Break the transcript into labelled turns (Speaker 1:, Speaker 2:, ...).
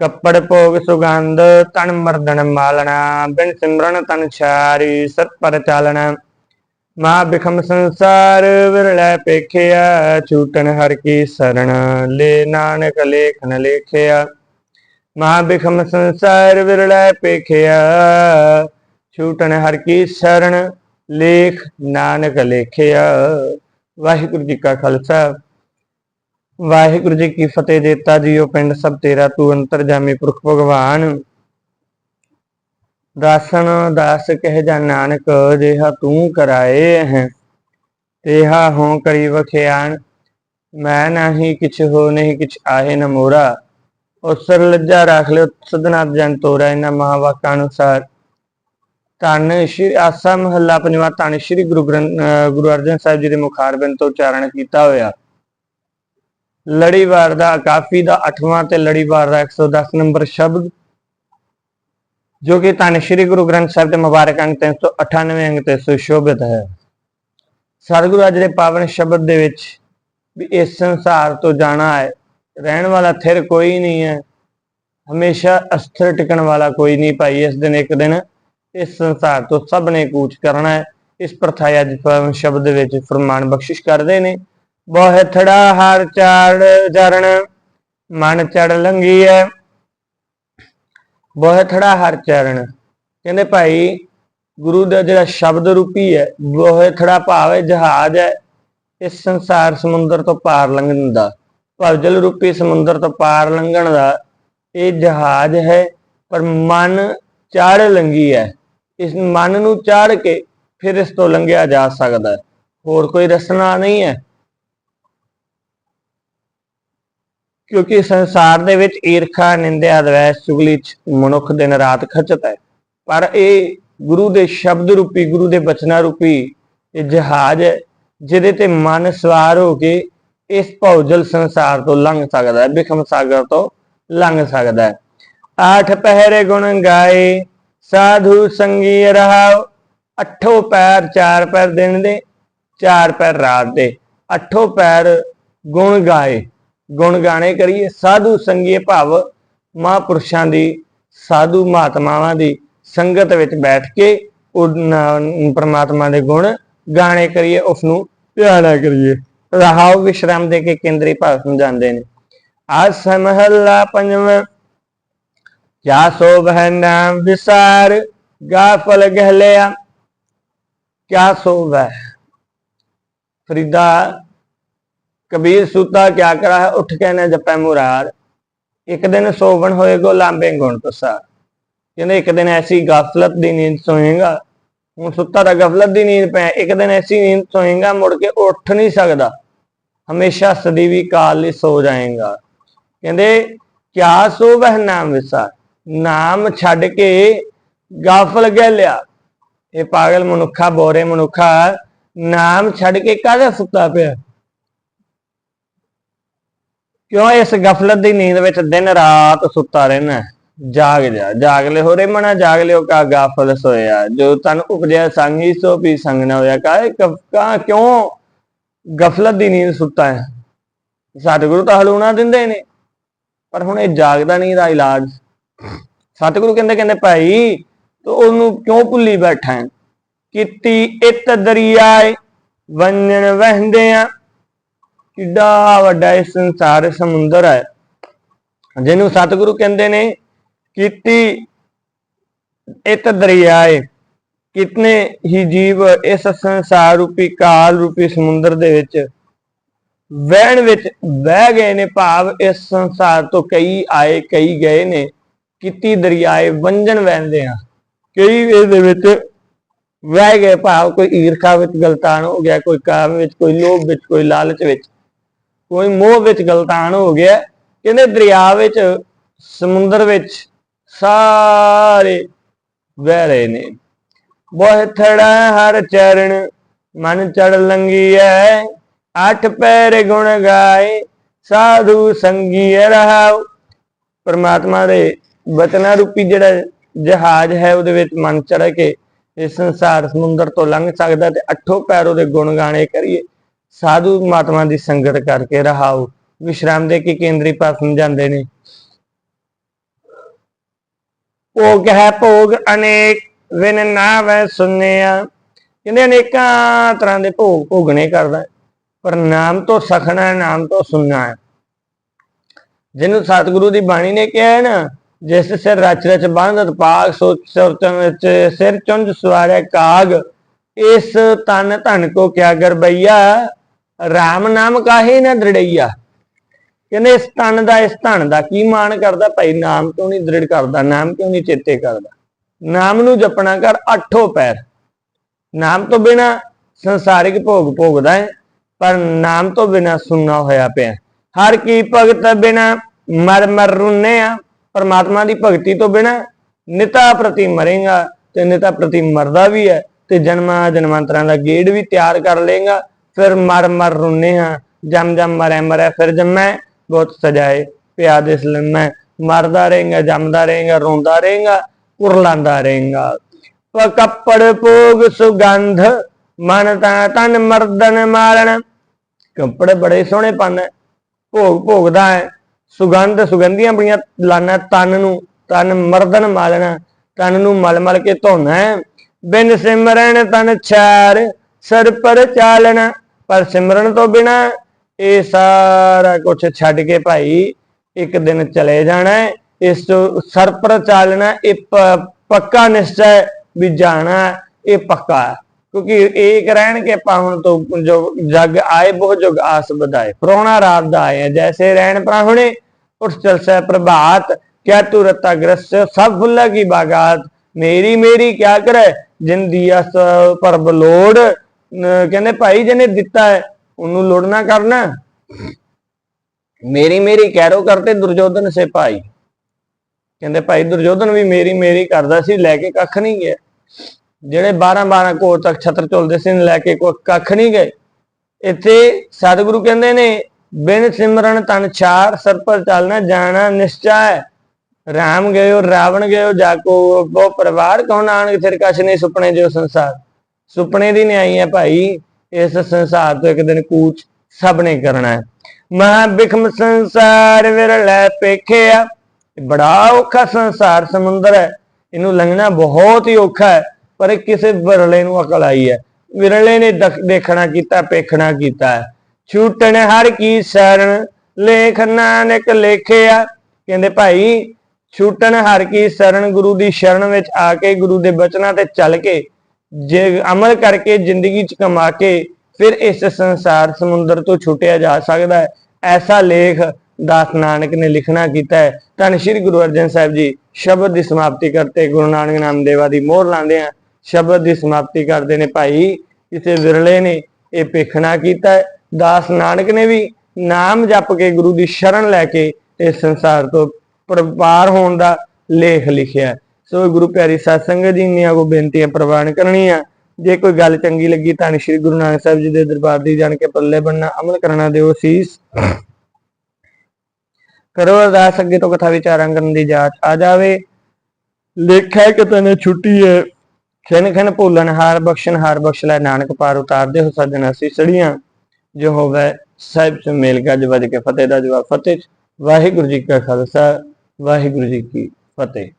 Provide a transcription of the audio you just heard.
Speaker 1: ਕੱਪੜ ਭੋਗ ਸੁਗੰਧ ਤਨ ਮਰਦਨ ਮਾਲਣਾ, ਬਿਨ ਸਿਮਰਨ ਤਨ ਛਾਰੀ, ਸਤ ਪਰ ਚਾਲਣਾ। ਮਾ ਬਿਖਮ ਸੰਸਾਰ, ਵਿਰਲੇ ਪੇਖਿਆ ਛੂਟਨ ਹਰ ਕੀ ਸਰਣ ਲੈ ਨਾਨਕ ਲੇਖਨ ਲੇਖਿਆ। ਮਾ ਬਿਖਮ ਸੰਸਾਰ, ਵਿਰਲੇ ਪੇਖਿਆ ਛੂਟਨ ਹਰ ਕੀ ਸਰਣ ਲੇਖ ਨਾਨਕ ਲੇਖਿਆ। ਵਾਹਿਗੁਰੂ ਜੀ ਕਾ ਖਾਲਸਾ। ਵਾਹਿਗੁਰੂ ਜੀ ਕੀ ਫਤਿਹ ਦੇਤਾ ਜੀਓ ਪਿੰਡ ਸਭ ਤੇਰਾ, ਤੂੰ ਅੰਤਰ ਜਾਮੀ ਪੁਰਖ ਭਗਵਾਨ। ਦਾਸਨ ਦਾਸ ਕਹਿ ਜਾ ਨਾਨਕ, ਜਿਹਾ ਤੂੰ ਕਰਾਏ ਹੈ ਤੇਹਾ ਹੋਂ ਕਰੀ ਵਖਿਆਨ, ਮੈਂ ਨਹੀਂ ਕਿਛ ਹੋ ਨਹੀਂ ਕਿਛ ਆਹੇ ਨ ਮੋਰਾ। ਉਸਰ ਲੱਜਾ ਰੱਖ ਲਿਓ ਸਦਨਾ ਜਨ ਤੋਰਾ, ਇਹਨਾਂ ਮਹਾਵਾਕਾਂ ਅਨੁਸਾਰ। ਧੰਨ ਸ਼੍ਰੀ ਆਸਾ ਮਹੱਲਾ ਪੰਜਵਾਂ ਧੰਨ ਸ਼੍ਰੀ ਗੁਰੂ ਗ੍ਰੰਥ ਗੁਰੂ ਅਰਜਨ ਸਾਹਿਬ ਜੀ ਦੇ ਮੁਖਾਰਬਿੰਦ ਤੋਂ ਉਚਾਰਨ ਕੀਤਾ ਹੋਇਆ। ਲੜੀਵਾਰ ਦਾ ਕਾਫੀ ਦਾ 8ਵਾਂ ਤੇ ਲੜੀਵਾਰ ਦਾ 110 ਨੰਬਰ ਸ਼ਬਦ, ਜੋ ਕਿ ਧੰਨ ਸ਼੍ਰੀ ਗੁਰੂ ਗ੍ਰੰਥ ਸਾਹਿਬ ਦੇ ਮੁਬਾਰਕ ਅੰਕ 398 ਅੰਗ ਤੇ ਸੁਸ਼ੋਭਿਤ ਹੈ। ਸਤਿਗੁਰੂ ਅੱਜ ਦੇ ਪਾਵਨ ਸ਼ਬਦ ਦੇ ਵਿੱਚ ਵੀ ਇਸ ਸੰਸਾਰ ਤੋਂ ਜਾਣਾ ਹੈ, ਰਹਿਣ ਵਾਲਾ ਥਿਰ ਕੋਈ ਨਹੀਂ ਹੈ, ਹਮੇਸ਼ਾ ਅਸਥਿਰ ਟਿਕਣ ਵਾਲਾ ਕੋਈ ਨਹੀਂ ਭਾਈ, ਇਸ ਦਿਨ ਇੱਕ ਦਿਨ ਇਸ ਸੰਸਾਰ ਤੋਂ ਸਭ ਨੇ ਕੂਚ ਕਰਨਾ ਹੈ। ਇਸ ਪ੍ਰਥਾ ਅੱਜ ਪਾਵਨ ਸ਼ਬਦ ਦੇ ਵਿੱਚ ਫਰਮਾਨ ਬਖਸ਼ਿਸ਼ ਕਰਦੇ ਨੇ। ਬਹੁ ਥੜਾ ਹਰ ਚਾੜ ਚਰਨ, ਮਨ ਚੜ ਲੰਗੀ ਹੈ ਬਹੁ ਥੜਾ ਹਰ ਚਰਨ ਕਹਿੰਦੇ ਭਾਈ, ਗੁਰੂ ਦਾ ਜਿਹੜਾ ਸ਼ਬਦ ਰੂਪੀ ਹੈ ਬਹੁ ਥੜਾ ਭਾਵ ਹੈ ਜਹਾਜ਼ ਹੈ ਇਸ ਸੰਸਾਰ ਸਮੁੰਦਰ ਤੋਂ ਪਾਰ ਲੰਘਣ ਦਾ। ਭਵਜਲ ਰੂਪੀ ਸਮੁੰਦਰ ਤੋਂ ਪਾਰ ਲੰਘਣ ਦਾ ਇਹ ਜਹਾਜ਼ ਹੈ, ਪਰ ਮਨ ਚੜ ਲੰਗੀ ਹੈ ਇਸ ਮਨ ਨੂੰ ਚਾੜ ਕੇ ਫਿਰ ਇਸ ਤੋਂ ਲੰਘਿਆ ਜਾ ਸਕਦਾ। ਹੋਰ ਕੋਈ ਰਸਨਾ ਨਹੀਂ ਹੈ ਕਿਉਂਕਿ ਸੰਸਾਰ ਦੇ ਵਿੱਚ ਈਰਖਾ, ਨਿੰਦਿਆ ਦਵੈਸ਼ ਚੁਗਲੀ ਮਨੁੱਖ ਦਿਨ ਰਾਤ ਖਚਤ ਹੈ। ਪਰ ਇਹ ਗੁਰੂ ਦੇ ਸ਼ਬਦ ਰੂਪੀ, ਗੁਰੂ ਦੇ ਬਚਨਾਂ ਰੂਪੀ ਇਹ ਜਹਾਜ਼ ਹੈ, ਜਿਹਦੇ ਤੇ ਮਨ ਸਵਾਰ ਹੋ ਕੇ ਇਸ ਭੌਜਲ ਸੰਸਾਰ ਤੋਂ ਲੰਘ ਸਕਦਾ ਹੈ, ਬਿਖਮ ਸਾਗਰ ਤੋਂ ਲੰਘ ਸਕਦਾ ਹੈ। ਆਠ ਪਹਿਰੇ ਗੁਣ ਗਾਏ, ਸਾਧੂ ਸੰਗੀ ਰਹਾਉ ਅੱਠੋ ਪੈਰ ਚਾਰ ਪੈਰ ਦਿਨ ਦੇ, ਚਾਰ ਪੈਰ ਰਾਤ ਦੇ, ਅੱਠੋ ਪੈਰ ਗੁਣ ਗਾਏ। ਗੁਣ ਗਾਣੇ ਕਰੀਏ, ਸਾਧੂ ਸੰਗੀ ਭਾਵ ਮਹਾਂਪੁਰਸ਼ਾਂ ਦੀ, ਸਾਧੂ ਮਹਾਤਮਾਵਾਂ ਦੀ ਸੰਗਤ ਵਿੱਚ ਬੈਠ ਕੇ ਉਹ ਦੇ ਗੁਣ ਗਾਣੇ ਕਰੀਏ ਉਸ ਨੂੰ ਧਿਆਨਾ ਕਰੀਏ। ਰਹਾਉ ਵਿਸ਼ਰਾਮ ਦੇ ਕੇ ਕੇਂਦਰੀ ਭਾਵ ਸਮਝਾਉਂਦੇ ਨੇ। ਆਸ ਮਹੱਲਾ ਪੰਜਵਾਂ, ਕਿਆ ਸੋਭੈ ਨਾਮ ਵਿਸਾਰ ਗਾਫਲ ਗਹਿਲਿਆ, ਕਿਆ ਸੋਭੈ ਫਰੀਦਾ ਕਬੀਰ ਸੂਤਾ ਕਿਆ ਕਰਾ ਹੈ ਉੱਠ ਕੇ ਨੇ ਜਪੈ ਮੁਰਾਰ। ਇੱਕ ਦਿਨ ਸੋਵਣ ਹੋਏਗੋ ਲਾਂਬੇ ਗੁਣ ਤਸਾ ਕਹਿੰਦੇ ਇੱਕ ਦਿਨ ਐਸੀ ਗਫਲਤ ਦੀ ਨੀਂਦ ਸੋਏਗਾ। ਹੁਣ ਸੁੱਤਾ ਤਾਂ ਗਫਲਤ ਦੀ ਨੀਂਦ ਪੈ, ਇੱਕ ਦਿਨ ਐਸੀ ਨੀਂਦ ਸੋਏਗਾ, ਮੁੜ ਕੇ ਉੱਠ ਨਹੀਂ ਸਕਦਾ। ਹਮੇਸ਼ਾ ਸਦੀਵੀ ਕਾਲ ਲਈ ਸੋ ਜਾਏਗਾ। ਕਹਿੰਦੇ, ਕਿਆ ਸੋਵਹਿ ਨਾਮ ਵਿਸਾਰ? ਨਾਮ ਛੱਡ ਕੇ ਗਾਫਲ ਗਿਆ ਲਿਆ ਇਹ ਪਾਗਲ ਮਨੁੱਖਾ, ਬੋਰੇ ਮਨੁੱਖਾ, ਨਾਮ ਛੱਡ ਕੇ ਕਾਹਦਾ ਸੁੱਤਾ ਪਿਆ? ਕਿਉਂ ਇਸ ਗਫਲਤ ਦੀ ਨੀਂਦ ਵਿੱਚ ਦਿਨ ਰਾਤ ਸੁੱਤਾ ਰਹਿਣਾ? ਜਾਗ ਜਾ, ਜਾਗ ਲੈ ਹੋਰੇ ਮਨਾ, ਜਾਗ ਲਿਓ ਕਾ ਗਾਫਲ ਸੋਇਆ। ਜੋ ਤਨ ਉਪਜਿਆ ਸੰਗੀ ਸੋ ਵੀ ਸੰਗ ਨਾ ਹੋਇਆ। ਕਾਹ ਕਾ ਕਿਉਂ ਗਫਲਤ ਦੀ ਨੀਂਦ ਸੁੱਤਾ ਹੈ? ਸਤਿਗੁਰੂ ਤਾਂ ਹਲੂਣਾ ਦਿੰਦੇ ਨੇ। ਪਰ ਹੁਣ ਇਹ ਜਾਗਦਾ ਨਹੀਂ ਦਾ ਇਲਾਜ। ਸਤਿਗੁਰੂ ਕਹਿੰਦੇ ਕਹਿੰਦੇ, ਭਾਈ, ਤੂੰ ਉਹਨੂੰ ਕਿਉਂ ਭੁੱਲੀ ਬੈਠਾ ਹੈ? ਕੀਤੀ ਇਤ ਦਰਿਆਏ ਵੰਜਣ ਵਹਿੰਦੇ ਆ ਕਿੱਡਾ ਵੱਡਾ ਇਹ ਸੰਸਾਰ ਸਮੁੰਦਰ ਹੈ, ਜਿਹਨੂੰ ਸਤਿਗੁਰੂ ਕਹਿੰਦੇ ਨੇ ਕੀਤੀ ਇਤ ਦਰਿਆਏ ਕਿਤਨੇ ਹੀ ਜੀਵ ਇਸ ਸੰਸਾਰ ਰੂਪੀ ਕਾਲ ਰੂਪੀ ਸਮੁੰਦਰ ਦੇ ਵਿੱਚ ਵਹਿਣ ਵਿੱਚ ਵਹਿ ਗਏ ਨੇ, ਭਾਵ ਇਸ ਸੰਸਾਰ ਤੋਂ ਕਈ ਆਏ, ਕਈ ਗਏ ਨੇ, ਕੀਤੀ ਦਰਿਆਏ ਵੰਜਨ ਵਹਿੰਦੇ ਆ। ਕਈ ਇਹਦੇ ਵਿੱਚ ਵਹਿ ਗਏ, ਭਾਵ ਕੋਈ ਈਰਖਾ ਵਿੱਚ ਗਲਤਾਨ ਹੋ ਗਿਆ, ਕੋਈ ਕਾਮ ਵਿੱਚ, ਕੋਈ ਲੋਭ ਵਿੱਚ, ਕੋਈ ਲਾਲਚ ਵਿੱਚ। ਕੋਈ ਮੋਹ ਵਿੱਚ ਗਲਤਾਨ ਹੋ ਗਿਆ, ਕਹਿੰਦੇ ਦਰਿਆ ਵਿੱਚ, ਸਮੁੰਦਰ ਵਿੱਚ ਸਾਰੇ ਵਹਿ ਰਹੇ ਨੇ। ਬਹੁ ਥੜਾ ਹਰ ਚਰਨ, ਮਨ ਚੜ ਲੰਗੀ ਐ। ਅੱਠ ਪੈਰ ਗੁਣ ਗਾਏ, ਸਾਧੂ ਸੰਗੀ ਰਹਾਉ। ਪਰਮਾਤਮਾ ਦੇ ਬਚਨਾ ਰੂਪੀ ਜਿਹੜਾ ਜਹਾਜ਼ ਹੈ, ਉਹਦੇ ਵਿੱਚ ਮਨ ਚੜ ਕੇ ਇਸ ਸੰਸਾਰ ਸਮੁੰਦਰ ਤੋਂ ਲੰਘ ਸਕਦਾ ਤੇ ਅੱਠੋ ਪੈਰ ਉਹਦੇ ਗੁਣ ਗਾਣੇ ਕਰੀਏ। ਸਾਧੂ ਮਹਾਤਮਾ ਦੀ ਸੰਗਤ ਕਰਕੇ ਰਹਾਉ ਵਿਸ਼ਰਾਮ ਦੇ ਕੀ ਕੇਂਦਰੀ ਭਾਵ ਸਮਝਾਉਂਦੇ ਨੇ। ਭੋਗ ਹੈ ਭੋਗ ਅਨੇਕ ਵਿਨ ਨਾ ਵੈ ਸੁਨਿਆ ਕਹਿੰਦੇ ਅਨੇਕਾਂ ਤਰ੍ਹਾਂ ਦੇ ਭੋਗ ਭੋਗਣੇ ਕਰਦਾ ਪਰ ਨਾਮ ਤੋਂ ਸਖਣਾ ਹੈ, ਨਾਮ ਤੋਂ ਸੁਣਨਾ ਹੈ। ਜਿਹਨੂੰ ਸਤਿਗੁਰੂ ਦੀ ਬਾਣੀ ਨੇ ਕਿਹਾ ਹੈ ਨਾ ਜਿਸ ਸਿਰ ਰਚ ਰਚ ਬੰਧਤ ਪਾਗ ਸੋਚ ਸੋਚਣ ਵਿੱਚ ਸਿਰ ਚੁੰਝ ਸਵਾਰਿਆ ਕਾਗ ਇਸ ਤਨ ਧਨ ਕੋ ਕਿਆ ਗਰਬਈਆ। RAM ਨਾਮ ਕਾਹੇ ਨਾ ਦ੍ਰਿੜਈਆ? ਕਹਿੰਦੇ ਇਸ ਤਨ ਦਾ, ਇਸ ਧਨ ਦਾ ਕੀ ਮਾਣ ਕਰਦਾ ਭਾਈ? ਨਾਮ ਕਿਉਂ ਨਹੀਂ ਦ੍ਰਿੜ ਕਰਦਾ? ਨਾਮ ਕਿਉਂ ਨਹੀਂ ਚੇਤੇ ਕਰਦਾ? ਨਾਮ ਨੂੰ ਜਪਣਾ ਕਰ ਅੱਠੋ ਪੈਰ। ਨਾਮ ਤੋਂ ਬਿਨਾ ਸੰਸਾਰਿਕ ਭੋਗ ਭੋਗਦਾ ਹੈ, ਪਰ ਨਾਮ ਤੋਂ ਬਿਨਾ ਸੁੰਨਾ ਹੋਇਆ ਪਿਆ। ਹਰ ਕੀ ਭਗਤ ਬਿਨਾ ਮਰ ਮਰ ਰੁੰਨੇ ਆ, ਪਰਮਾਤਮਾ ਦੀ ਭਗਤੀ ਤੋਂ ਬਿਨਾ ਨਿਤਾ ਪ੍ਰਤੀ ਮਰੇਗਾ ਤੇ ਨਿਤਾ ਪ੍ਰਤੀ ਮਰਦਾ ਵੀ ਹੈ ਤੇ ਜਨਮਾਂ ਜਨਮਾਂਤਰਾਂ ਦਾ ਗੇੜ ਵੀ ਤਿਆਰ ਕਰ ਲੇਗਾ ਫਿਰ ਮਰ ਮਰ ਰੁੰਨੇ ਆ, ਜਮ ਜਮ ਮਰੇ ਮਰੇ ਫਿਰ ਜੰਮੈ ਬਹੁਤ ਸਜਾਏ ਪਿਆ ਦਿਸ ਲੰਮੈ ਮਰਦਾ ਰਹੇਗਾ, ਜੰਮਦਾ ਰਹੇਗਾ, ਰੋਂਦਾ ਰਹੇਗਾ, ਕੁਰਲਾਂਦਾ ਰਹੇਗਾ। ਪ ਕੱਪੜ ਪੋਗ ਸੁਗੰਧ, ਮਨ ਤਾਂ ਤਨ ਮਰਦਨ ਮਾਲਣ। ਕੱਪੜੇ ਬੜੇ ਸੋਹਣੇ ਪਾਉਂਦਾ ਭੋਗ ਭੋਗਦਾ ਹੈ ਸੁਗੰਧ, ਸੁਗੰਧੀਆਂ ਬੜੀਆਂ ਲਾਣਾ ਤਨ ਨੂੰ, ਤਨ ਮਰਦਨ ਮਾਲਣਾ, ਤਨ ਨੂੰ ਮਲ ਮਲ ਕੇ ਧੋਣਾ ਬਿਨ ਸਿਮਰਨ ਤਨ ਛਾਰ ਸਰ ਪਰ ਚਾਲਣਾ, ਪਰ ਸਿਮਰਨ ਤੋਂ ਬਿਨਾ ਇਹ ਸਾਰਾ ਕੁਝ ਛੱਡ ਕੇ ਭਾਈ ਇੱਕ ਦਿਨ ਚਲੇ ਜਾਣਾ ਹੈ। ਇਸ ਤੋਂ ਸਰ ਪਰ ਚਾਲਣਾ, ਇਹ ਪੱਕਾ ਨਿਸ਼ਚੈ ਵੀ ਜਾਣਾ ਇਹ ਪੱਕਾ ਹੈ। ਕਿਉਂਕਿ ਏਕ ਰਹਿਣ ਕੇ ਪਾਹੁਣ ਤੋਂ ਜੋ ਜਗ ਆਏ ਬਹੁ ਜੁਗ ਆਸ ਵਧਾਏ। ਪ੍ਰਾਹੁਣਾ ਰਾਤ ਦਾ ਆਏ ਜੈਸੇ ਰਹਿਣ ਪ੍ਰਾਹੁਣੇ ਉੱਠ ਚਲਸੈ ਪ੍ਰਭਾਤ, ਕਿਆ ਤੁਰਤਾ ਗ੍ਰਸ ਸਭ ਫੁੱਲਾ ਕੀ ਬਾਗਾਤ। ਮੇਰੀ ਮੇਰੀ ਕਿਆ ਕਰੇ ਜਿਨ ਦੀਆ ਪਰਬ ਲੋੜ। ਕਹਿੰਦੇ ਭਾਈ ਜਿਹਨੇ ਦਿੱਤਾ ਹੈ, ਉਹਨੂੰ ਲੋੜਨਾ ਕਰਨਾ। ਮੇਰੀ ਮੇਰੀ ਕਹਿਰੋ ਕਰਤੇ ਦੁਰਜੋਧਨ ਸੇ ਭਾਈ। ਕਹਿੰਦੇ ਭਾਈ ਦੁਰਜੋਧਨ ਵੀ ਮੇਰੀ ਮੇਰੀ ਕਰਦਾ ਸੀ, ਲੈ ਕੇ ਕੱਖ ਨਹੀਂ ਗਿਆ। ਜਿਹੜੇ 12 12 ਕੋਰ ਤੱਕ ਛਤਰ ਝੁਲਦੇ ਸੀ ਲੈ ਕੇ ਕੋਈ ਕੱਖ ਨਹੀਂ ਗਏ। ਇੱਥੇ ਸਤਿਗੁਰੂ ਕਹਿੰਦੇ ਨੇ, ਬਿਨ ਸਿਮਰਨ ਤਨ ਛਾਰ, ਸਰ ਪਰ ਚੱਲਣਾ, ਜਾਣਾ ਨਿਸ਼ਚੈ ਹੈ। ਰਾਮ ਗਇਓ ਰਾਵਣ ਗਇਓ ਜਾਕੋ ਬਹੁ ਪਰਿਵਾਰ ਕਉ ਨਾਨਕ ਫਿਰ ਕਛ ਨਹੀਂ ਸੁਪਨੇ ਜੋ ਸੰਸਾਰ। ਸੁਪਨੇ ਦੀ ਨਿਆਈ ਹੈ ਭਾਈ, ਇਸ ਸੰਸਾਰ ਤੋਂ ਇੱਕ ਦਿਨ ਕੂਚ ਸਭ ਨੇ ਕਰਨਾ ਹੈ। ਮਹਾ ਬਿਖਮ ਸੰਸਾਰ ਵਿਰਲੇ ਪੇਖਿਆ ਬੜਾ ਔਖਾ ਸੰਸਾਰ ਸਮੁੰਦਰ ਹੈ। ਇਹਨੂੰ ਲੰਘਣਾ ਬਹੁਤ ਹੀ ਔਖਾ ਹੈ, ਪਰ ਕਿਸੇ ਵਿਰਲੇ ਨੂੰ ਅਕਲ ਆਈ ਹੈ। ਵਿਰਲੇ ਨੇ ਦਖ- ਦੇਖਣਾ ਕੀਤਾ, ਪੇਖਣਾ ਕੀਤਾ ਹੈ। ਛੂਟਣ ਹਰ ਕੀ ਸ਼ਰਨ, ਲੇਖ ਨਾਨਕ ਲੇਖਿਆ। ਕਹਿੰਦੇ ਭਾਈ, ਛੂਟਣ ਹਰ ਕੀ ਸ਼ਰਨ, ਗੁਰੂ ਦੀ ਸ਼ਰਨ ਵਿੱਚ ਆ ਕੇ ਗੁਰੂ ਦੇ ਬਚਨਾਂ ਤੇ ਚੱਲ ਕੇ ਜੇ ਅਮਲ ਕਰਕੇ ਜ਼ਿੰਦਗੀ ਚ ਕਮਾ ਕੇ ਫਿਰ ਇਸ ਸੰਸਾਰ ਸਮੁੰਦਰ ਤੋਂ ਛੁੱਟਿਆ ਜਾ ਸਕਦਾ ਹੈ। ਐਸਾ ਲੇਖ ਦਾਸ ਨਾਨਕ ਨੇ ਲਿਖਣਾ ਕੀਤਾ ਹੈ। ਧੰਨ ਸ਼੍ਰੀ ਗੁਰੂ ਅਰਜਨ ਸਾਹਿਬ ਜੀ, ਸ਼ਬਦ ਦੀ ਸਮਾਪਤੀ ਕਰਤੇ ਗੁਰੂ ਨਾਨਕ ਨਾਮ ਦੇਵਾ ਦੀ ਮੋਹਰ ਲਾਉਂਦੇ ਆ ਸ਼ਬਦ ਦੀ ਸਮਾਪਤੀ ਕਰਦੇ ਨੇ ਭਾਈ ਕਿਸੇ ਵਿਰਲੇ ਨੇ ਇਹ ਪੇਖਣਾ ਕੀਤਾ ਹੈ। ਦਾਸ ਨਾਨਕ ਨੇ ਵੀ ਨਾਮ ਜਪ ਕੇ ਗੁਰੂ ਦੀ ਸ਼ਰਨ ਲੈ ਕੇ ਇਸ ਸੰਸਾਰ ਤੋਂ ਪਰਪਾਰ ਹੋਣ ਦਾ ਲੇਖ ਲਿਖਿਆ ਸੋ ਗੁਰੂ ਪਿਆਰੀ ਸਾਧ ਸੰਗਤ ਜੀ ਦੀਆਂ ਕੋ ਬੇਨਤੀਆਂ ਪ੍ਰਵਾਨ ਕਰਨੀਆਂ। ਜੇ ਕੋਈ ਗੱਲ ਚੰਗੀ ਲੱਗੀ ਤਾਂ ਸ਼੍ਰੀ ਗੁਰੂ ਨਾਨਕ ਸਾਹਿਬ ਜੀ ਦੇ ਦਰਬਾਰ ਦੀ ਜਾਣ ਕੇ ਪੱਲੇ ਬੰਨਣਾ ਅਮਲ ਕਰਨਾ ਦਿਓ ਸੀਸ। ਕਰੋ ਅਰਦਾਸ ਅੱਗੇ ਤੋਂ ਕਥਾ ਵਿਚਾਰਾਂ ਕਰਨ ਦੀ ਜਾਚ ਆ ਜਾਵੇ। ਲੇਖਾ ਕਿ ਤਨੇ ਛੁੱਟੀ ਹੈ ਖਿਨ ਖਿਨ ਭੁੱਲਣ ਹਾਰ ਬਖਸ਼ਣ ਹਾਰ ਬਖਸ਼ ਲੈ ਨਾਨਕ ਪਾਰ ਉਤਾਰਦੇ ਹੋ ਸੱਜਣ ਅਸੀਂ ਸੜੀਆਂ। ਜੋ ਹੋਵੇ ਸਾਹਿਬ ਚ ਮੇਲ ਗੱਜ ਵੱਜ ਕੇ ਫਤਿਹ ਦਾ ਜਵਾਬ ਫਤਿਹ। ਵਾਹਿਗੁਰੂ ਜੀ ਕਾ ਖਾਲਸਾ ਵਾਹਿਗੁਰੂ ਜੀ ਕੀ ਫਤਿਹ।